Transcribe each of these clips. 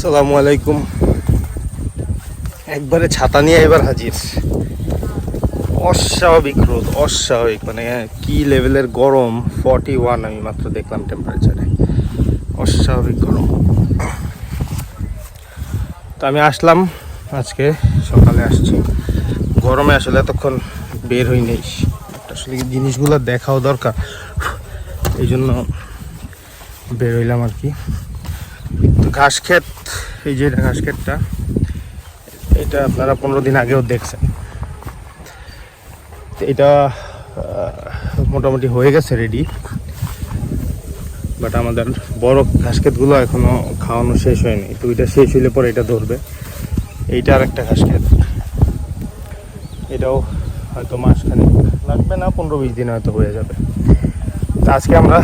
আসসালামু আলাইকুম। একবারে ছাতা নিয়ে এবার হাজির। অস্বাভাবিক রোদ, অস্বাভাবিক মানে কি লেভেলের গরম? ফর্টি ওয়ান আমি মাত্র দেখলাম টেম্পারেচারে অস্বাভাবিক গরম। তো আমি আসলাম, আজকে সকালে আসছি। গরমে আসলে এতক্ষণ বের হই নেই। আসলে জিনিসগুলো দেখাও দরকার? এই জন্য বের হইলাম আর কি। ঘাস ক্ষেত এই যে ঘাস ক্ষেতটা এটা আপনারা পনেরো দিন আগেও দেখছেন। এটা মোটামুটি হয়ে গেছে রেডি বাট আমাদের বড় ঘাস ক্ষেতগুলো এখনও খাওয়ানো শেষ হয়নি। তো এটা শেষ হইলে পরে এটা ধরবে। এইটা আর একটা ঘাস ক্ষেত এটাও হয়তো মাসখানেক লাগবে না, পনেরো বিশ দিন হয়তো হয়ে যাবে। আজকে আমরা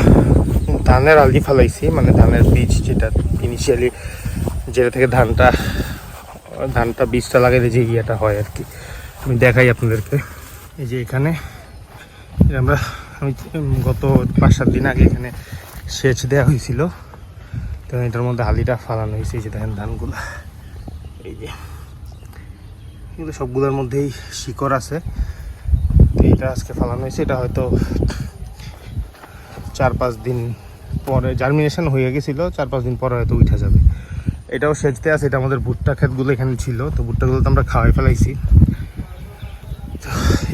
ধানের আলদি ফেলাইছি মানে ধানের বীজ যেটা ইনিশিয়ালি যেটা থেকে ধানটা ধানটা বীজটা লাগাইলে যে ইয়েটা হয় আর কি। আমি দেখাই আপনাদেরকে। এই যে এখানে আমরা, আমি গত পাঁচ সাত দিন আগে এখানে সেচ দেওয়া হয়েছিল। তো এটার মধ্যে আলিটা ফালানো হয়েছে, এই যে দেখেন ধানগুলো। এই যে, এগুলো সবগুলোর মধ্যেই শিকড় আছে। তো এটা আজকে ফালানো হয়েছে, এটা হয়তো চার পাঁচ দিন পরে জার্মিনেশন হয়ে গেছিল, চার পাঁচ দিন পরে হয়তো উঠে যাবে। এটাও সেচতে আছে, এটা আমাদের ভুট্টা ক্ষেতগুলো এখানে ছিল, তো ভুট্টাগুলো তো আমরা খাওয়াই ফেলাইছি।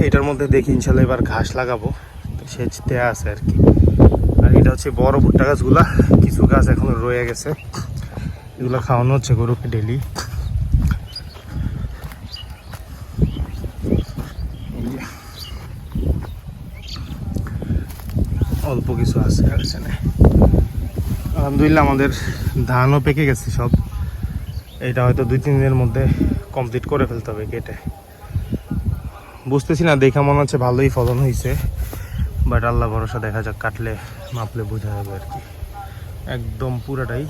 এটার মধ্যে দেখি ইনশাল্লাহ এবার ঘাস লাগাবো সেচতে আছে আর কি। আর এটা হচ্ছে বড় ভুট্টা গাছগুলা, কিছু গাছ এখনও রয়ে গেছে। এগুলো খাওয়ানো হচ্ছে গরুকে ডেলি। অল্প কিছু আছে আর আলহামদুলিল্লাহ আমাদের ধানও পেকে গেছে সব। এটা হয়তো দুই, তিন দিনের মধ্যে কমপ্লিট করে ফেলতে হবে কেটে। বুঝতেছি না, দেখা মনে হচ্ছে ভালোই ফলন হয়েছে বাট আল্লাহ ভরসা, দেখা যাক কাটলে, মাপলে বোঝা যাবে আর কি। একদম পুরোটাই।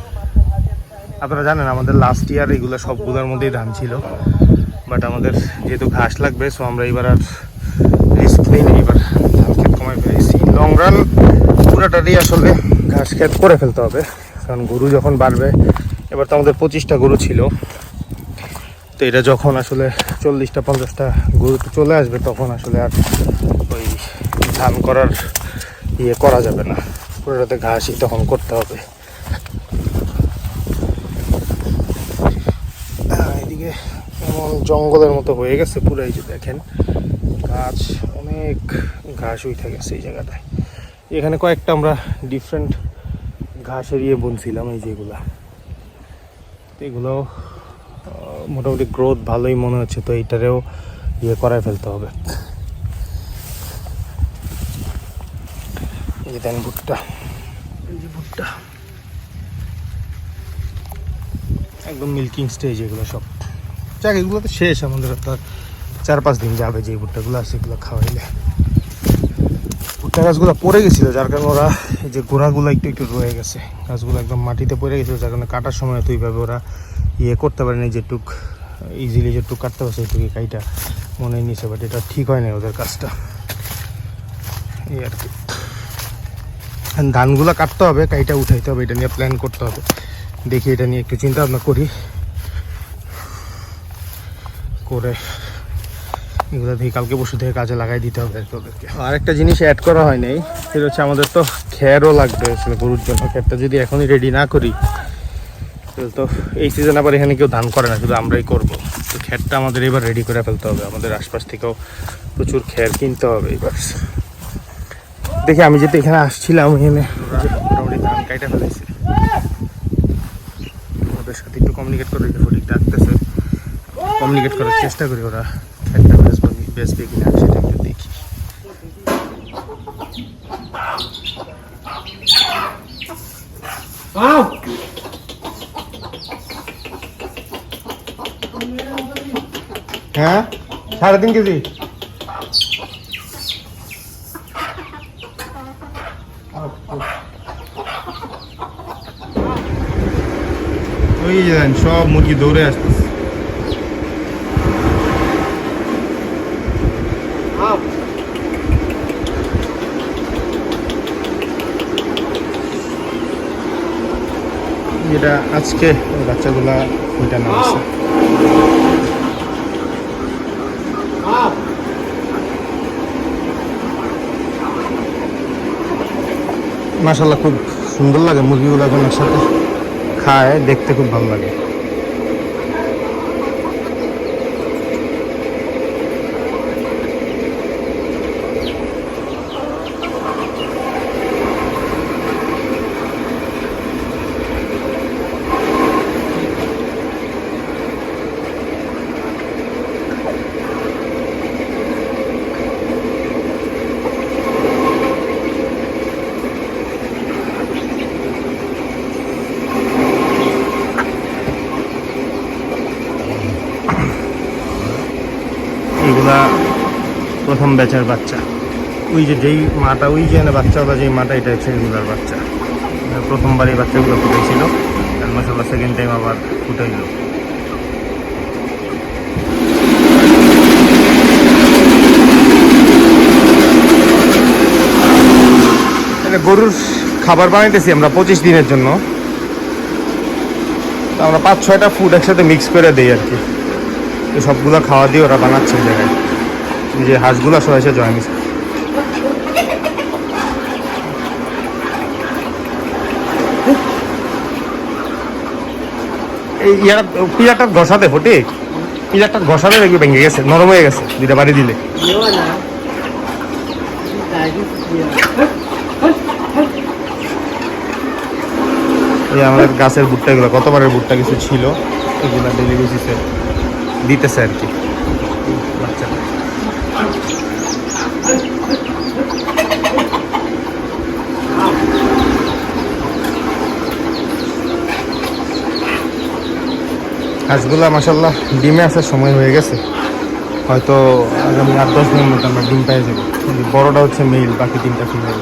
আপনারা জানেন, আমাদের লাস্ট ইয়ার এগুলো সবগুলোর মধ্যেই ধান ছিল বাট আমাদের যেহেতু ঘাস লাগবে সো আমরা এবার আর রিস্ক নেই এবার ধান ক্ষেত কমাই ফেলেছি। লং রান পুরোটারই আসলে ঘাস খেত করে ফেলতে হবে। কারণ গরু যখন বাড়বে, এবার তো আমাদের পঁচিশটা গরু ছিল। তো এটা যখন আসলে চল্লিশটা, পঞ্চাশটা গরু চলে আসবে, তখন আসলে আর ওই ধান করার ইয়ে করা যাবে না। পুরোটাতে ঘাসই তখন করতে হবে। এদিকে এমন জঙ্গলের মতো হয়ে গেছে পুরো এই যে দেখেন। গাছ, অনেক ঘাস উঠে গেছে এই জায়গাটায়। এখানে কয়েকটা আমরা ডিফারেন্ট ঘাসের ইয়ে বুনছিলাম, এই যেগুলা। এগুলো মোটামুটি গ্রোথ ভালোই মনে হচ্ছে, তো এইটারেও ইয়ে করায় ফেলতে হবে। ভুট্টা। ভুট্টা। একদম মিল্কিং স্টেজ এগুলো সব। যাক, এগুলো তো শেষ, আমাদের চার পাঁচ দিন যাবে যে ভুট্টাগুলো আছে এগুলো খাওয়াইলে। ভুট্টা গাছগুলো পড়ে গেছিল, যার কারণে ওরা এই যে গোড়াগুলো একটু একটু রয়ে গেছে। গাছগুলো একদম মাটিতে পড়ে গেছিল, যার কারণে কাটার সময় তো এইভাবে ওরা ইয়ে করতে পারেনি, যেটুক ইজিলি যেটুক কাটতে পারছে এইটুকু কাইটা মনে নিছে বাট এটা ঠিক হয় না ওদের কাজটা। এই আর কি। ধানগুলো কাটতে হবে, কাইটা উঠাইতে হবে, এটা নিয়ে প্ল্যান করতে হবে। দেখি এটা নিয়ে একটু চিন্তা ভাবনা করি। করে এগুলো দিয়ে কালকে পরশু থেকে কাজে লাগাই দিতে হবে আর ওদেরকে। আর একটা জিনিস অ্যাড করা হয় নাই, সেটা হচ্ছে আমাদের তো খেরও লাগবে আসলে গরুর জন্য। খেরটা যদি এখনই রেডি না করি তো এই সিজন আবার এখানে কেউ ধান করে না, শুধু আমরাই করব। তো খেরটা আমাদের এবার রেডি করে ফেলতে হবে। আমাদের আশপাশ থেকেও প্রচুর খের কিনতে হবে এবার। দেখি, আমি যেহেতু এখানে আসছিলাম, এখানে মোটামুটি ধান কাইটা ফেলেছি। ওদের সাথে একটু কমিউনিকেট করে ডাকতেছে। কমিউনিকেট করার চেষ্টা করি ওরা। বেচবে বেচবে কিনা সেটা একটু দেখি। হ্যাঁ? সাড়ে তিন কেজি? ওই সব মুরগি দৌড়ে আসতেছে। যেটা আজকে বাচ্চাগুলা ওইটা আছে মাসাল্লাহ খুব সুন্দর লাগে মুরগিগুলো এখন একসাথে। খায়, দেখতে খুব ভালো লাগে। এগুলা প্রথম ব্যাচের বাচ্চা। ওই যে যেই মাটা ওই যে বাচ্চা ওটা যেই মাটা এটা হচ্ছে এগুলার বাচ্চা। আহ, প্রথমবার এই বাচ্চাগুলো ফুটেছিল। আর মাসাল্লাহ সেকেন্ড টাইম আবার ফুটাইল। গরুর খাবার বানাইতেছি আমরা পঁচিশ দিনের জন্য। আমরা পাঁচ ছয়টা ফুড একসাথে মিক্স করে দিই আর কি। তো সবগুলো খাওয়া দিয়ে ওরা বানাচ্ছে এই জায়গায়। এই যে হাঁসগুলো সব এসে জয়েন এই ইয়ারা ঘষাতে ফটিক পিলারটা ঘষাতে দেখবি ভেঙে গেছে, নরম হয়ে গেছে, দুইটা বাড়ি দিলে. এই আমাদের গাছের ভুট্টা এগুলো, গতবারের ভুট্টা কিছু ছিল, এগুলো ডেলি দিতেছে আর কি। হাঁসগুলা মাসাল্লাহ ডিমে আসার সময় হয়ে গেছে। হয়তো আগামী আট, দশ দিনের মধ্যে আমরা ডিম পেয়ে যাব। বড়টা হচ্ছে মেল, বাকি তিনটা ফিমেল।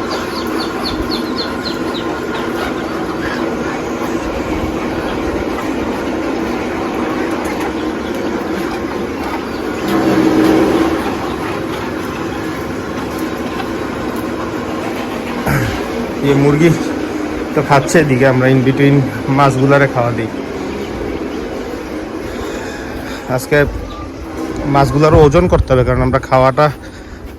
ইয়ে মুরগি তো খাচ্ছে, এদিকে আমরা ইন বিটুইন মাছগুলারে খাওয়া দিই। আজকে মাছগুলোরও ওজন করতে হবে, কারণ আমরা খাওয়াটা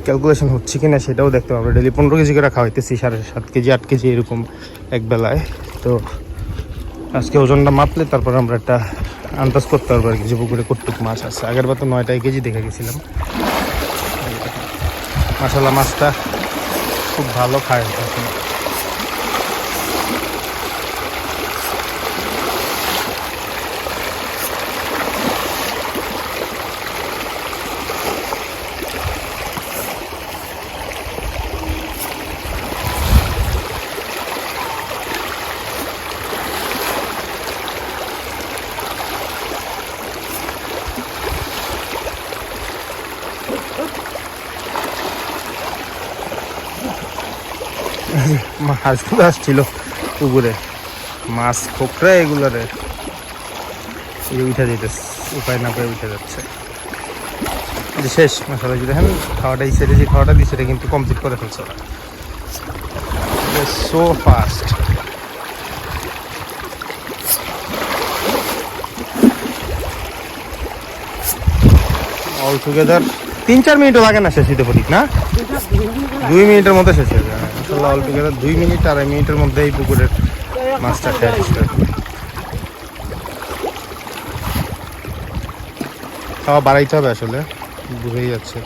ক্যালকুলেশন হচ্ছে কি না সেটাও দেখতে হবে। ডেলি পনেরো কেজি করে খাওয়াইতেছি, সাড়ে সাত কেজি, আট কেজি এরকম এক বেলায়। তো আজকে ওজনটা মাপলে তারপর আমরা একটা আন্দাজ করতে পারব আর কি, যে পুকুরে কতটুক মাছ আছে। আগের বার তো নয়টাই কেজি দেখে গেছিলাম। মাসাল্লাহ মাছটা খুব ভালো খায় এখন। মাছগুলো আসছিল পুকুরে। মাছ খোকরা এগুলোরে এই উঠে যেতেছে উপায় না পেয়ে উঠে যাচ্ছে। শেষ মশলা যদি হ্যাঁ খাওয়াটা এই সাইডে যে খাওয়াটা দিই সেটা কিন্তু কমপ্লিট করে ফেলছে ওরা। সো ফাস্ট অল টুগেদার তিন চার মিনিটও লাগে না শেষ হইতে পারি না? দুই মিনিটের মধ্যে শেষ হয়ে যায়। আসলে অল্প গেলে দুই মিনিট, আড়াই মিনিটের মধ্যে এই পুকুরের মাছটা শেষ খাওয়া বাড়াইতে হবে আসলে, বুঝেই যাচ্ছে।